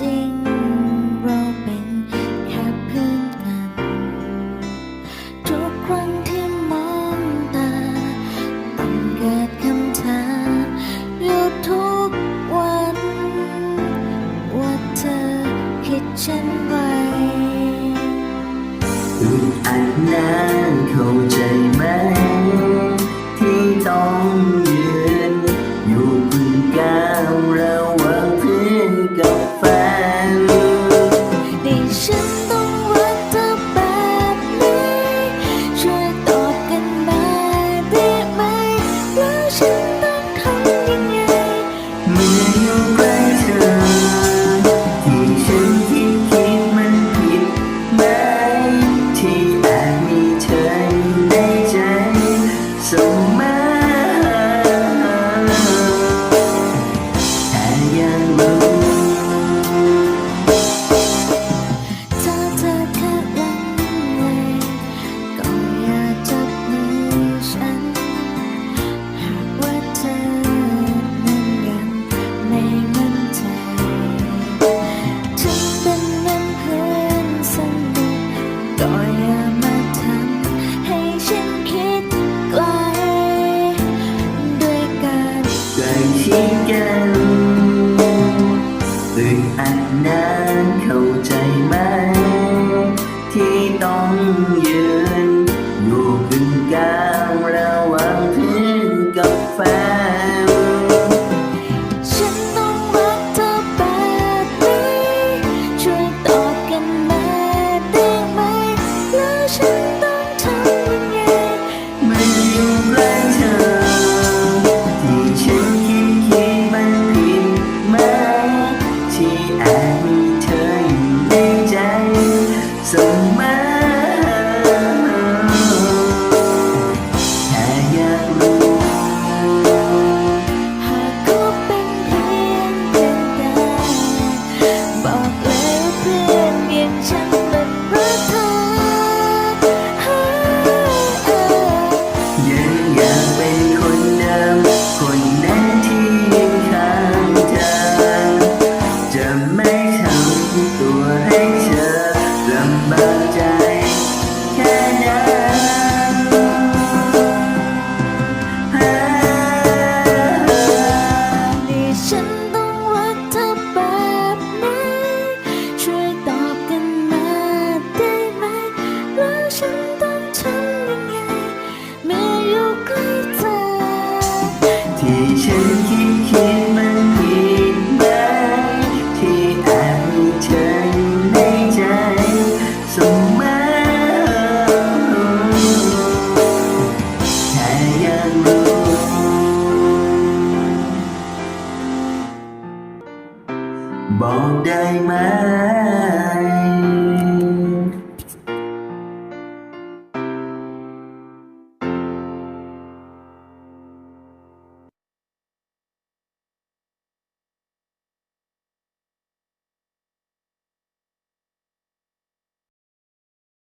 จริงเราเป็นแค่เพื่อนทุกครั้งที่มองตา ต้องเกิดคำถามอยู่ทุกวัน ว่าเธอคิดเช่นไรอึดอัดนานเข้าใจ ฉันต้องรักเธอแบบไหนช่วยตอบกันมาได้ไหมแล้วฉันต้อง bọn đại mang